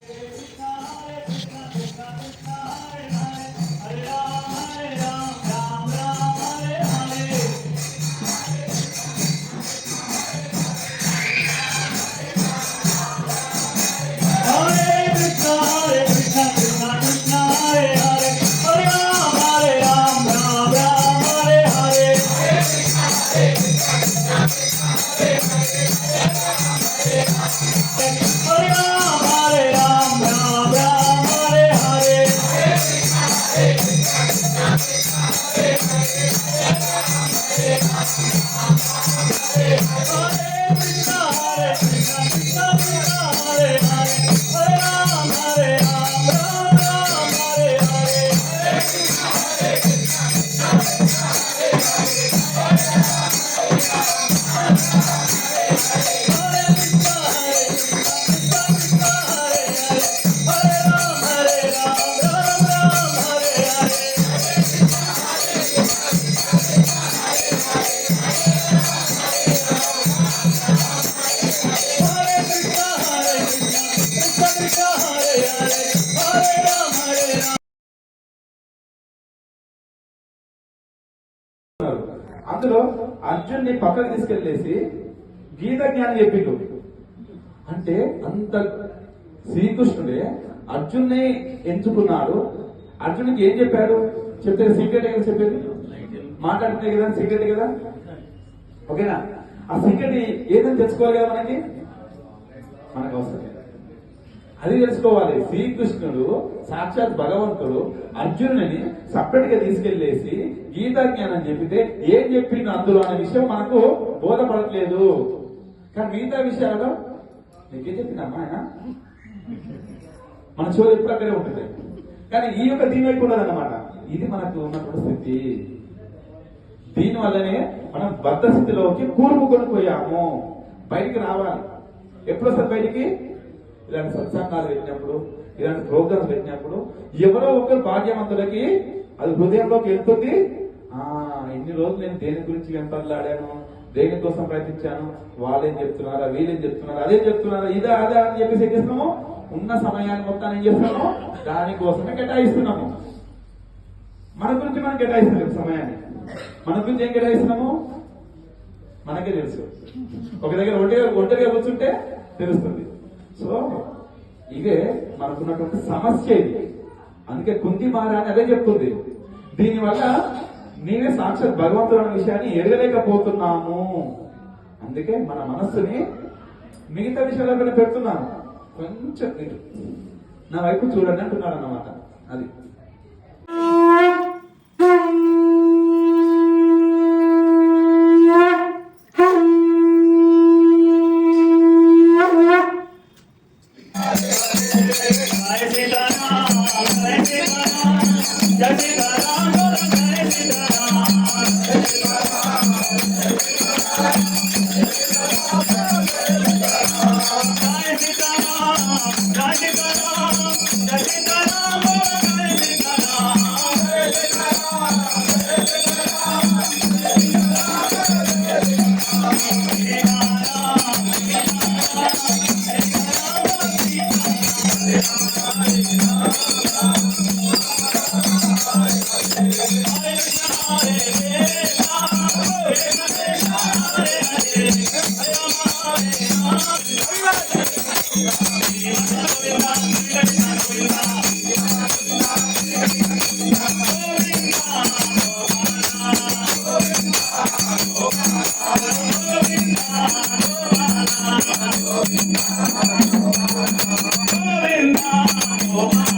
Thank you. అందులో అర్జున్ని పక్కకు తీసుకెళ్ళేసి గీత జ్ఞానం చెప్పిండు. అంటే అంత శ్రీకృష్ణుడే అర్జున్ని ఎంచుకున్నాడు. అర్జునికి ఏం చెప్పాడు? చెప్తే సీక్రెట్ కదా చెప్పేది? మాట్లాడుతున్నాయి కదా సీక్రెట్ కదా? ఓకేనా? ఆ సీక్రెట్ ఏదని తెలుసుకోవాలి కదా మనకి? మనకు అవసరం లేదు. అది తెలుసుకోవాలి. శ్రీకృష్ణుడు సాక్షాత్ భగవంతుడు అర్జునుని సపరేట్గా తీసుకెళ్ళేసి గీతా జ్ఞానం చెప్పితే ఏం చెప్పిండు అందులో అనే విషయం మనకు బోధపడట్లేదు. కానీ మిగతా విషయాలు నీకేం చెప్పింది అమ్మాయన మన చోరు ఎప్పుడు అక్కడే ఉంటుంది. కానీ ఈ యొక్క దీని వైపు ఉన్నదన్నమాట. ఇది మనకు ఉన్నటువంటి స్థితి. దీని వల్లనే మనం బద్ధ స్థితిలోకి కూరుముకొని పోయాము బయటికి రావాలి. ఎప్పుడు వస్తారు బయటికి? ఇలాంటి సత్సంగాలు పెట్టినప్పుడు ఇలాంటి ప్రోగ్రామ్స్ పెట్టినప్పుడు ఎవరో ఒకరు భాగ్యవంతులకి అది హృదయంలోకి వెళ్తుంది. ఆ ఇన్ని రోజులు నేను దేని గురించి వెంపర్లాడాను దేనికోసం ప్రయత్నించాను వాళ్ళేం చెప్తున్నారా వీళ్ళేం చెప్తున్నారా అదేం చెప్తున్నారా ఇదా అదా అని చెప్పేసి ఏం చేస్తున్నాము? ఉన్న సమయాన్ని మొత్తాన్ని ఏం చేస్తున్నాము? దానికోసమే కేటాయిస్తున్నాము. మన గురించి మనం కేటాయిస్తున్నాం సమయాన్ని. మన గురించి ఏం కేటాయిస్తున్నాము? మనకే తెలుసు. ఒక దగ్గర ఒంటరిగా ఒంటరిగా కూర్చుంటే తెలుస్తుంది. సో ఇదే మనకున్నటువంటి సమస్య ఇది. అందుకే కుంది మార అని అదే చెప్తుంది. దీనివల్ల నేనే సాక్షాత్ భగవంతుడు అనే విషయాన్ని ఎరగలేకపోతున్నాము. అందుకే మన మనస్సుని మిగతా విషయాల మీద పెడుతున్నాను. కొంచెం నా వైపు చూడండి అంటున్నాడు అన్నమాట అది. జయ సీతారాం జయ సీతారాం జయ సీతారాం Oh, my God.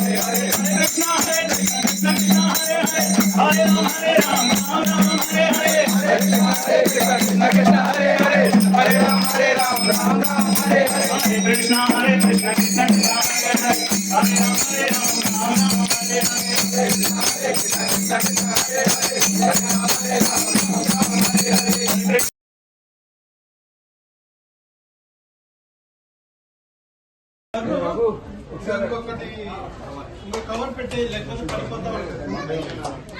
ఒకసారి ఇంకొకటి ఇంకో కవర్ పెట్టి లేకపోతే పడిపోతా ఉంటుంది